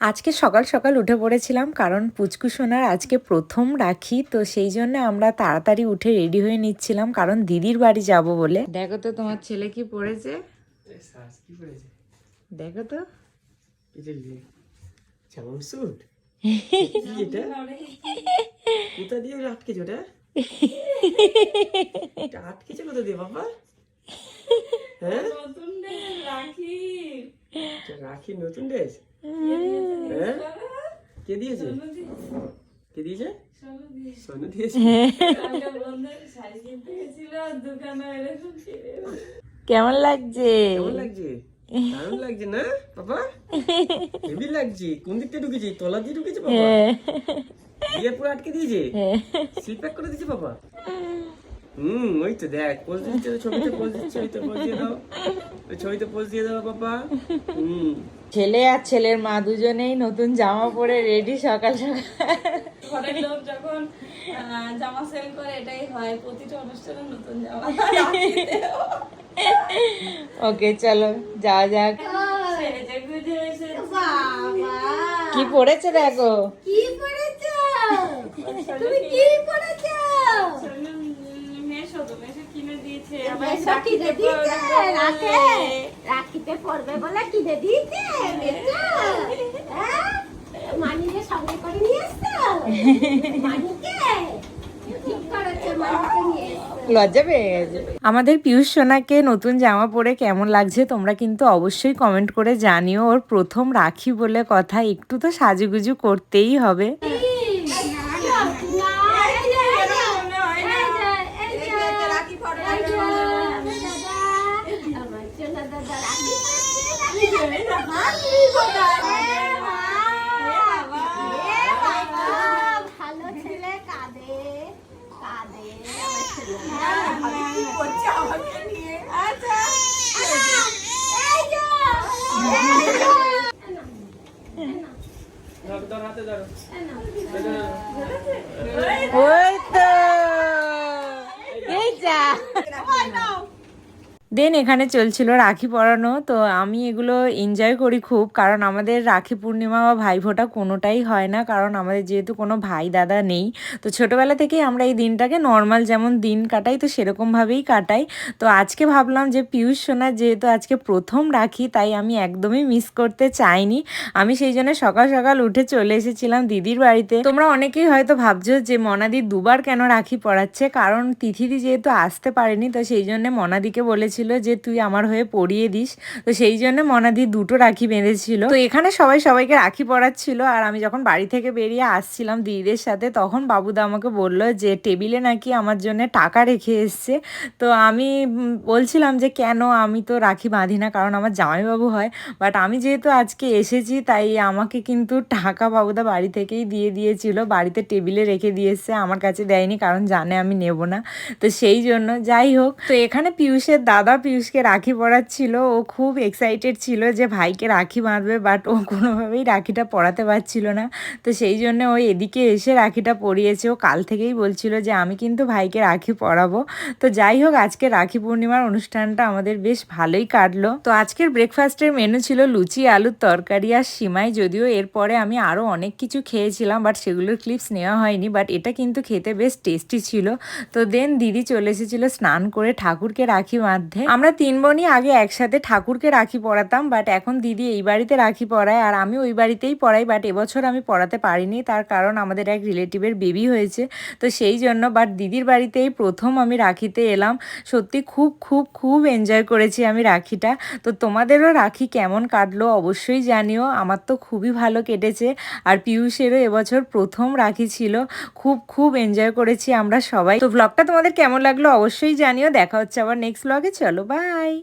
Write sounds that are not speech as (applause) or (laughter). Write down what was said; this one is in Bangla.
আজকে সকাল সকাল উঠে পড়েছিলাম কারণ পুচকু সোনার আজকে প্রথম রাখি তো সেই জন্য আমরা তাড়াতাড়ি উঠে রেডি হয়ে নিচ্ছিলাম কারণ দিদির বাড়ি যাব বলে। দেখো তো তোমার ছেলে কি পড়েছে? দেখো তো। আটকেছে কোথা দিয়ে বাবা হ্যাঁ রাখি নতুন ড্রেস? হ্যাঁ। কে দিয়েছে? কে দিয়েছে? সোনু দিয়েছে। কেমন লাগছে? কেমন লাগছে? দারুণ লাগছে না বাবা হেভি লাগছে। কোন দিক থেকে ঢুকেছে? তলা দিয়ে ঢুকেছে বাবা দিয়ে পুরো আটকে দিয়েছে? সিল প্যাক করে দিয়েছে বাবা হুম ওই তো দেখ পোজ দিচ্ছে ছবিতে পোজ দিচ্ছে ওই তো পোজ দিয়ে দাও। ওই ছবিতে পোজ দিয়ে দাও বাবা হুম। ছেলে আর ছেলের মা দুজনেই নতুন জামা পরে রেডি সকাল সকাল। ঘরের লোক যখন জামা সেল করে এটাই হয়। প্রতিটা অনুষ্ঠানে নতুন জামা (laughs) ওকে চলো যাওয়া যাক। কি পড়েছে দেখো? কি পড়েছো? (laughs) তুমি কি পড়েছো মেশো তো মেশো কিনে দিয়েছে কিনে দিয়েছে রাখে রাখিতে পড়বে বলে কিনে দিয়েছে হ্যাঁ? মানিকে সঙ্গে করে নিয়ে এসছো? মানিকে? ঠিক করেছে মানিকে নিয়ে লজ্জা পেয়ে গেছে। আমাদের পিয়ুষ সোনাকে নতুন জামা পরে কেমন লাগছে তোমরা কিন্তু অবশ্যই কমেন্ট করে জানিও। ওর প্রথম রাখি বলে কথা একটু তো সাজুগুজু করতেই হবে। ওই তো এই যা দেন এখানে চলছিল রাখি পরানো। তো আমি এগুলো এনজয় করি খুব। কারণ আমাদের রাখি পূর্ণিমা বা ভাইফোঁটা কোনোটাই হয় না। কারণ আমাদের যেহেতু কোনো ভাই দাদা নেই। তো ছোটোবেলা থেকেই আমরা এই দিনটাকে নর্মাল যেমন দিন কাটাই, তো সেরকমভাবেই কাটাই। তো আজকে ভাবলাম যে পিয়ুষ সোনার যেহেতু আজকে প্রথম রাখি, তাই আমি একদমই মিস করতে চাইনি। আমি সেই জন্য সকাল সকাল উঠে চলে এসেছিলাম দিদির বাড়িতে। তোমরা অনেকেই হয়তো ভাবছ যে মনাদি দুবার কেন রাখি পড়াচ্ছে কারণ তিথিদি যেহেতু আসতে পারেনি, তো সেই জন্য মনাদিকে বলেছিল যে তুই আমার হয়ে পড়িয়ে দিস। তো সেই জন্য মনাদি দুটো রাখি বেঁধেছিল। তো এখানে সবাই সবাইকে রাখি পরাচ্ছিল। আর আমি যখন বাড়ি থেকে বেরিয়ে আসছিলাম দিদিদের সাথে, তখন বাবুদা আমাকে বলল যে, টেবিলে নাকি আমার জন্য টাকা রেখে এসছে। তো আমি বলছিলাম যে, কেন আমি তো রাখি বাঁধি না? কারণ আমার জামাইবাবু হয়। বাট আমি যেহেতু আজকে এসেছি, তাই আমাকে কিন্তু টাকা বাবুদা বাড়ি থেকেই দিয়ে দিয়েছিল। বাড়িতে টেবিলে রেখে দিয়েছে, আমার কাছে দেয়নি, কারণ জানে আমি নেব না। তো সেই জন্য যাই হোক। তো এখানে পিয়ুষের দাদা পিয়ুষকে রাখি পরাচ্ছিল ও খুব এক্সাইটেড ছিল যে ভাইকে রাখি বাঁধবে বাট ও কোনোভাবেই রাখিটা পরাতে পারছিল না। তো সেই জন্য ও এদিকে এসে রাখিটা পরিয়েছে। ও কাল থেকেই বলছিল যে আমি কিন্তু ভাইকে রাখি পরাবো। তো যাই হোক, আজকে রাখি পূর্ণিমার অনুষ্ঠানটা আমাদের বেশ ভালোই কাটলো। তো আজকের ব্রেকফাস্টের মেনু ছিল লুচি, আলুর তরকারি আর সিমাই। যদিও এরপরে আমি আরও অনেক কিছু খেয়েছিলাম বাট সেগুলোর ক্লিপস নেওয়া হয়নি। বাট এটা কিন্তু খেতে বেশ টেস্টি ছিল। তো দেন দিদি চলে এসেছিল স্নান করে ঠাকুরকে রাখি বাঁধতে। আমরা তিন বোনই আগে একসাথে ঠাকুরকে রাখি পরাতাম বাট এখন দিদি এই বাড়িতে রাখি পরায় আর আমি ওই বাড়িতেই পড়াই বাট এবছর আমি পড়াতে পারিনি, তার কারণ আমাদের এক রিলেটিভের বেবি হয়েছে। তো সেই জন্য বাট দিদির বাড়িতেই প্রথম আমি রাখিতে এলাম। সত্যি খুব খুব খুব এনজয় করেছি আমি রাখিটা। তো তোমাদেরও রাখি কেমন কাটলো অবশ্যই জানিও, আমার তো খুবই ভালো কেটেছে। আর পিয়ুষেরও এবছর প্রথম রাখি ছিল, খুব খুব এনজয় করেছি আমরা সবাই। তো ব্লগটা তোমাদের কেমন লাগল অবশ্যই জানিও, দেখা হচ্ছে আবার নেক্সট ব্লগে চলো বাই